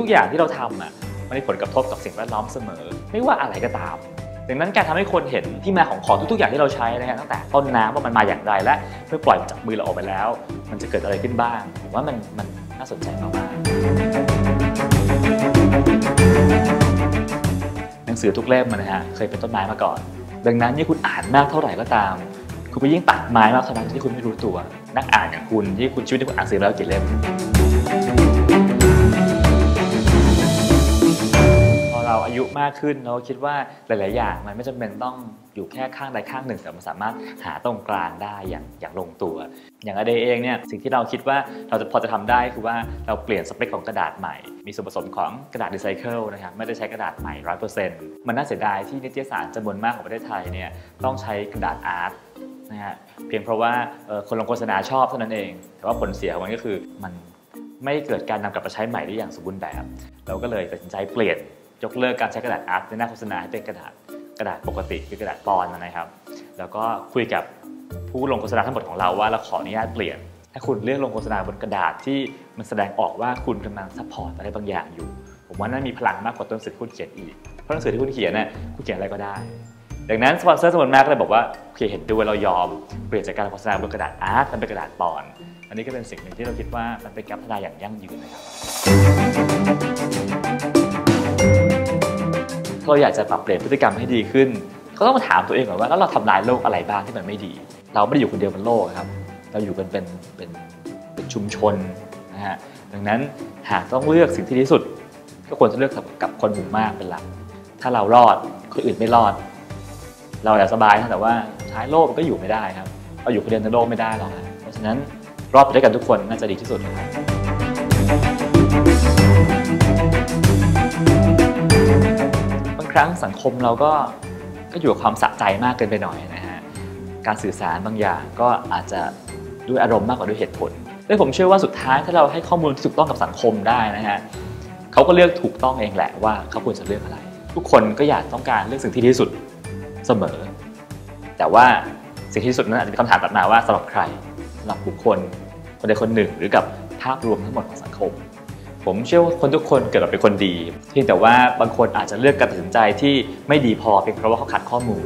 ทุกๆอย่างที่เราทำอะมันมีผลกระทบกับสิ่งแวดล้อมเสมอ ไม่ว่าอะไรก็ตาม ดังนั้นการทำให้คนเห็นที่มาของของทุกๆอย่างที่เราใช้นะฮะตั้งแต่ต้นน้ำว่ามันมาอย่างไรและเมื่อปล่อยจากมือเราออกไปแล้ว มันจะเกิดอะไรขึ้นบ้างผมว่ามันมันน่าสนใจมากๆหนังสือทุกเล่มมันนะฮะเคยเป็นต้นไม้มาก่อน ดังนั้นยิ่งคุณอ่านมากเท่าไหร่ก็ตาม คุณก็ยิ่งตัดไม้มากเท่านั้นที่คุณไม่รู้ตัว นักอ่านอย่างคุณที่คุณชีวิตที่คุณอ่านซื้อมาแล้วกี่เล่ม เราอายุมากขึ้นเราก็คิดว่าหลาย ๆ อย่างมันไม่จำเป็นต้องอยู่แค่ข้างใดข้างหนึ่งแต่มันสามารถหาตรงกลางได้อย่างอย่างลงตัว อย่างอเดเองเนี่ยสิ่งที่เราคิดว่าเราจะพอจะทำได้คือว่าเราเปลี่ยนสเปคของกระดาษใหม่ มีส่วนผสมของกระดาษรีไซเคิลนะครับไม่ได้ใช้กระดาษใหม่ร้อยเปอร์เซ็นต์มันน่าเสียดายที่นิตยสารจำนวนมากของประเทศไทยเนี่ยต้องใช้กระดาษอาร์ตนะฮะเพียงเพราะว่าคนลงโฆษณาชอบเท่านั้นเอง แต่ว่าผลเสียของมันก็คือมันไม่เกิดการนำกลับมาใช้ใหม่ได้อย่างสมบูรณ์แบบ เราก็เลยตัดสินใจเปลี่ยน ยกเลิกการใช้กระดาษอาร์ตในหน้าโฆษณาให้เป็นกระดาษกระดาษปกติคือกระดาษปอนนะครับ แล้วก็คุยกับผู้ลงโฆษณาทั้งหมดของเราว่าเราขออนุญาตเปลี่ยนให้คุณเลือกลงโฆษณาบนกระดาษที่มันแสดงออกว่าคุณกำลังซัพพอร์ตอะไรบางอย่างอยู่ ผมว่านั่นมีพลังมากกว่าตัวหนังสือที่คุณเขียนอีก เพราะหนังสือที่คุณเขียนน่ะคุณเขียนอะไรก็ได้ ดังนั้นสปอนเซอร์จำนวนมากก็เลยบอกว่าโอเคเห็นด้วยเรายอมเปลี่ยนจากการโฆษณาบนกระดาษอาร์ตเป็นกระดาษปอน อันนี้ก็เป็นสิ่งหนึ่งที่เราคิดว่ามันเป็นการพัฒนาอย่างยั่งยืนนะครับ เราอยากจะปรับเปลี่ยนพฤติกรรมให้ดีขึ้น ก็ต้องมาถามตัวเองก่อนว่าแล้วเราทำลายโลกอะไรบ้างที่มันไม่ดี เราไม่ได้อยู่คนเดียวบนโลกครับ เราอยู่กันเป็นเป็นเป็นชุมชนนะฮะดังนั้นหากต้องเลือกสิ่งที่ดีที่สุด ก็ควรจะเลือกกับคนหมู่มากเป็นหลักถ้าเรารอดคนอื่นไม่รอด เราอยากสบายนะแต่ว่าท้ายโลกมันก็อยู่ไม่ได้ครับเราอยู่คนเดียวในโลกไม่ได้หรอกเพราะฉะนั้นรอดไปด้วยกันทุกคนน่าจะดีที่สุดนะครับ ครั้งสังคมเราก็ก็อยู่กับความสะใจมากเกินไปหน่อยนะฮะการสื่อสารบางอย่างก็อาจจะด้วยอารมณ์มากกว่าด้วยเหตุผลและผมเชื่อว่าสุดท้ายถ้าเราให้ข้อมูลที่ถูกต้องกับสังคมได้นะฮะเขาก็เลือกถูกต้องเองแหละว่าเขาควรจะเลือกอะไร ทุกคนก็อยากต้องการเลือกสิ่งที่ดีที่สุดเสมอ แต่ว่าสิ่งที่ดีที่สุดนั้นอาจจะมีคำถามตัดมาว่าสำหรับใครสำหรับบุคคลคนใดคนหนึ่ง หรือกับภาพรวมทั้งหมดของสังคม ผมเชื่อว่าคนทุกคนเกิดมาเป็นคนดี เพียงแต่ว่าบางคนอาจจะเลือกการตัดสินใจที่ไม่ดีพอเพียงเพราะว่าเขาขาดข้อมูล